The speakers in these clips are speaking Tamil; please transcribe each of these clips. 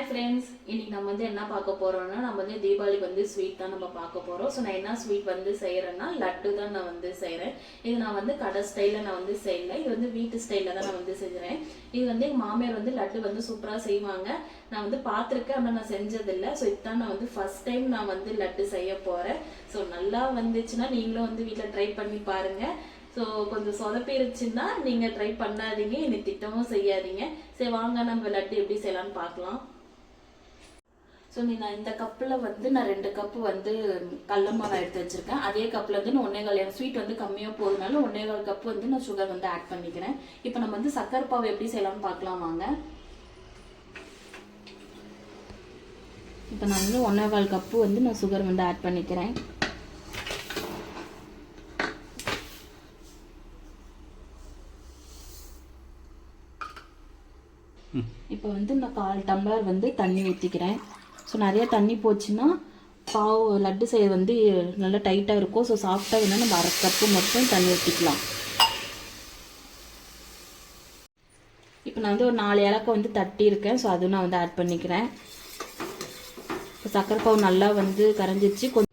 ஹாய் ஃப்ரெண்ட்ஸ் இன்னைக்கு நம்ம வந்து என்ன பார்க்க போறோம்னா நம்ம வந்து தீபாவளிக்கு வந்து ஸ்வீட் தான் நம்ம பார்க்க போறோம். ஸோ நான் என்ன ஸ்வீட் வந்து செய்யறேன்னா லட்டு தான் நான் வந்து செய்கிறேன் இது நான் வந்து கடை ஸ்டைலில் நான் வந்து செய்யல. இது வந்து வீட்டு ஸ்டைலில் தான் நான் வந்து செஞ்சுறேன். இது வந்து எங்கள் மாமியார் வந்து லட்டு வந்து சூப்பராக செய்வாங்க. நான் வந்து பார்த்துருக்கேன் ஆனால் நான் செஞ்சதில்லை. ஸோ இதுதான் நான் வந்து ஃபர்ஸ்ட் டைம் நான் வந்து லட்டு செய்ய போறேன். ஸோ நல்லா வந்துச்சுன்னா நீங்களும் வந்து வீட்டில் ட்ரை பண்ணி பாருங்க. ஸோ கொஞ்சம் சொதப்பிருச்சுன்னா நீங்கள் ட்ரை பண்ணாதீங்க. என்னை திட்டமும் செய்யாதீங்க. சரி வாங்க நம்ம லட்டு எப்படி செய்யலாம்னு பார்க்கலாம். ஸோ நீ நான் இந்த கப்பில் வந்து நான் ரெண்டு கப்பு வந்து கடல மாவு எடுத்து வச்சிருக்கேன். அதே கப்பில் வந்து நான் ஒன்னே கால் ஸ்வீட் வந்து கம்மியாக போகுதுனால ஒன்னே கால் கப்பு வந்து நான் சுகர் வந்து ஆட் பண்ணிக்கிறேன். இப்போ நம்ம வந்து சக்கரை பாவு எப்படி செய்யலாம்னு பார்க்கலாம் வாங்க. இப்போ நான் வந்து ஒன்றே கால் கப்பு வந்து நான் சுகர் வந்து ஆட் பண்ணிக்கிறேன். இப்போ வந்து நான் கால் டம்ளர் வந்து தண்ணி ஊற்றிக்கிறேன் ஸோ நிறைய தண்ணி போச்சுன்னா பாவு லட்டு செய்ய வந்து நல்லா டைட்டாக இருக்கும். ஸோ சாஃப்டாக வேணால் நம்ம அரை கப்பு மட்டும் தண்ணி ஊற்றிக்கலாம் இப்போ நான் வந்து ஒரு நாலு ஏலக்காய் வந்து தட்டியிருக்கேன். ஸோ அதுவும் நான் வந்து ஆட் பண்ணிக்கிறேன். இப்போ சக்கரை பாவு நல்லா வந்து கரைஞ்சிச்சு கொஞ்சம்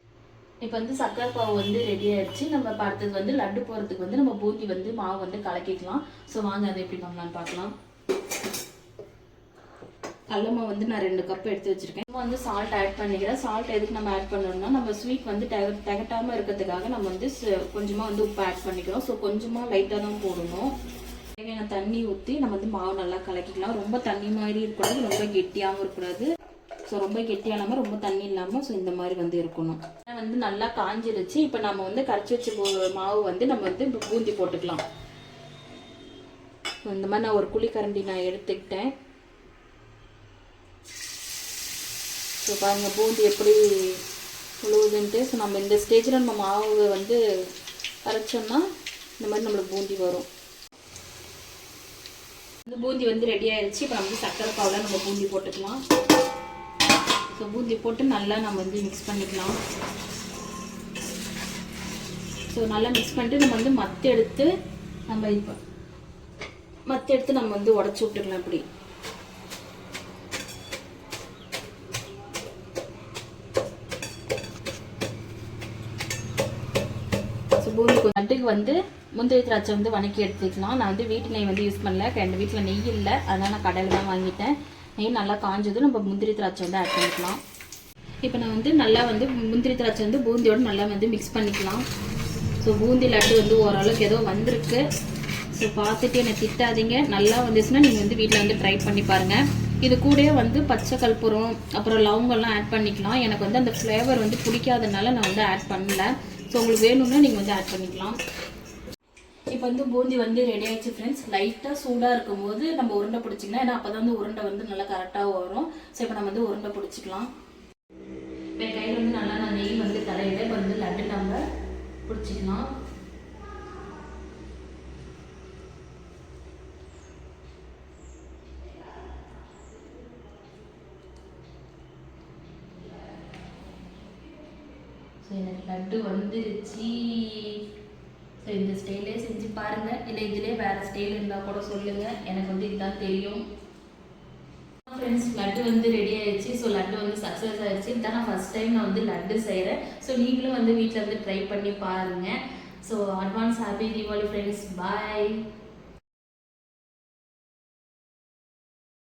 இப்போ வந்து சக்கரை பாவு வந்து ரெடி ஆயிடுச்சு. நம்ம பார்த்தது அடுத்தது வந்து லட்டு போகிறதுக்கு வந்து நம்ம பூந்தி வந்து மாவு வந்து கலக்கிக்கலாம். ஸோ வாங்க அதை எப்படி பண்ணலான்னு பார்க்கலாம். கல்லமாக வந்து நான் ரெண்டு கப் எடுத்து வச்சிருக்கேன். இப்போ வந்து சால்ட் ஆட் பண்ணிக்கிறேன். சால்ட் எதுக்கு நம்ம ஆட் பண்ணணும்னா நம்ம ஸ்வீட் வந்து தெக திகட்டாமல் இருக்கிறதுக்காக நம்ம வந்து ச- வந்து உப்பு ஆட் பண்ணிக்கிறோம். ஸோ கொஞ்சமாக லைட்டாக தான் போடணும். தேவையான தண்ணி ஊற்றி நம்ம வந்து மாவு நல்லா கலக்கிக்கலாம். ரொம்ப தண்ணி மாதிரி இருக்கக்கூடாது ரொம்ப கெட்டியாகவும் இருக்கக்கூடாது. ஸோ ரொம்ப கெட்டியானாமல் ரொம்ப தண்ணி இல்லாமல் ஸோ இந்த மாதிரி வந்து இருக்கணும். வந்து நல்லா காஞ்சிருச்சு. இப்போ நம்ம வந்து கரைச்சி வச்ச மாவு வந்து நம்ம வந்து பூந்தி போட்டுக்கலாம். இந்த மாதிரி நான் ஒரு குழிக்கரண்டி நான் எடுத்துக்கிட்டேன். ஸோ பாருங்கள் பூந்தி எப்படி உழுவுதுன்ட்டு ஸோ நம்ம இந்த ஸ்டேஜில் நம்ம மாவு வந்து அரைச்சோம்னா இந்த மாதிரி நம்மளுக்கு பூந்தி வரும். இந்த பூந்தி வந்து ரெடி ஆயிடுச்சு இப்போ நம்ம வந்து சக்கரை பாவில் நம்ம பூந்தி போட்டுக்கலாம். ஸோ பூந்தி போட்டு நல்லா நம்ம வந்து மிக்ஸ் பண்ணிக்கலாம். ஸோ நல்லா மிக்ஸ் பண்ணிட்டு நம்ம வந்து மத்து எடுத்து நம்ம இப்போ மத்து எடுத்து நம்ம வந்து உடச்சி விட்டுக்கலாம் இப்படி ஸோ பூமி லட்டுக்கு வந்து முந்திரி திராட்சை வந்து வணக்கி எடுத்துக்கலாம். நான் வந்து வீட்டு நெய் வந்து யூஸ் பண்ணல. எங்கள் வீட்டில் நெய் இல்லை. அதனால் நான் கடையில் தான் வாங்கிட்டேன். நெய் நல்லா காஞ்சதும் நம்ம முந்திரி திராட்சை வந்து ஆட் பண்ணிக்கலாம். இப்போ நான் வந்து நல்லா வந்து முந்திரி திராட்சை வந்து பூந்தியோட நல்லா வந்து மிக்ஸ் பண்ணிக்கலாம். ஸோ பூந்தி லட்டு வந்து ஓரளவுக்கு ஏதோ வந்திருக்கு. ஸோ பார்த்துட்டு என்னை திட்டாதீங்க. நல்லா வந்துச்சுன்னா நீங்கள் வந்து வீட்டில் வந்து ட்ரை பண்ணி பாருங்கள் இது கூடயே வந்து பச்சை கற்பூரம் அப்புறம் லவங்கெல்லாம் ஆட் பண்ணிக்கலாம். எனக்கு வந்து அந்த ஃப்ளேவர் வந்து பிடிக்காதனால நான் வந்து ஆட் பண்ணல. ஸோ உங்களுக்கு வேணும்னா நீங்கள் வந்து ஆட் பண்ணிக்கலாம். இப்போ வந்து பூந்தி வந்து ரெடி ஆயிடுச்சு ஃப்ரெண்ட்ஸ் லைட்டாக சூடாக இருக்கும்போது நம்ம உருண்டை பிடிச்சிங்கன்னா ஏன்னா அப்போ தான் வந்து உருண்டை வந்து நல்லா கரெக்டாக வரும். ஸோ இப்போ நம்ம வந்து உருண்டை பிடிச்சிக்கலாம். இப்போ என் கையில் வந்து நல்லா நான் நெய் வந்து தலையில இப்போ வந்து லட்டு நம்ம பிடிச்சிக்கலாம். எனக்கு லட்டு வந்துருச்சு. ஸோ இந்த ஸ்டைலே செஞ்சு பாருங்க. இல்லை இதுலேயே வேறு ஸ்டைல் இருந்தால் கூட சொல்லுங்க. எனக்கு வந்து இதுதான் தெரியும். ஃப்ரெண்ட்ஸ் லட்டு வந்து ரெடி ஆயிடுச்சு. ஸோ லட்டு வந்து சக்ஸஸ் ஆயிடுச்சு. இதான் நான் ஃபஸ்ட் டைம் நான் வந்து லட்டு செய்கிறேன் ஸோ நீங்களும் வந்து வீட்டில் வந்து ட்ரை பண்ணி பாருங்கள் so advance happy Deepavali friends bye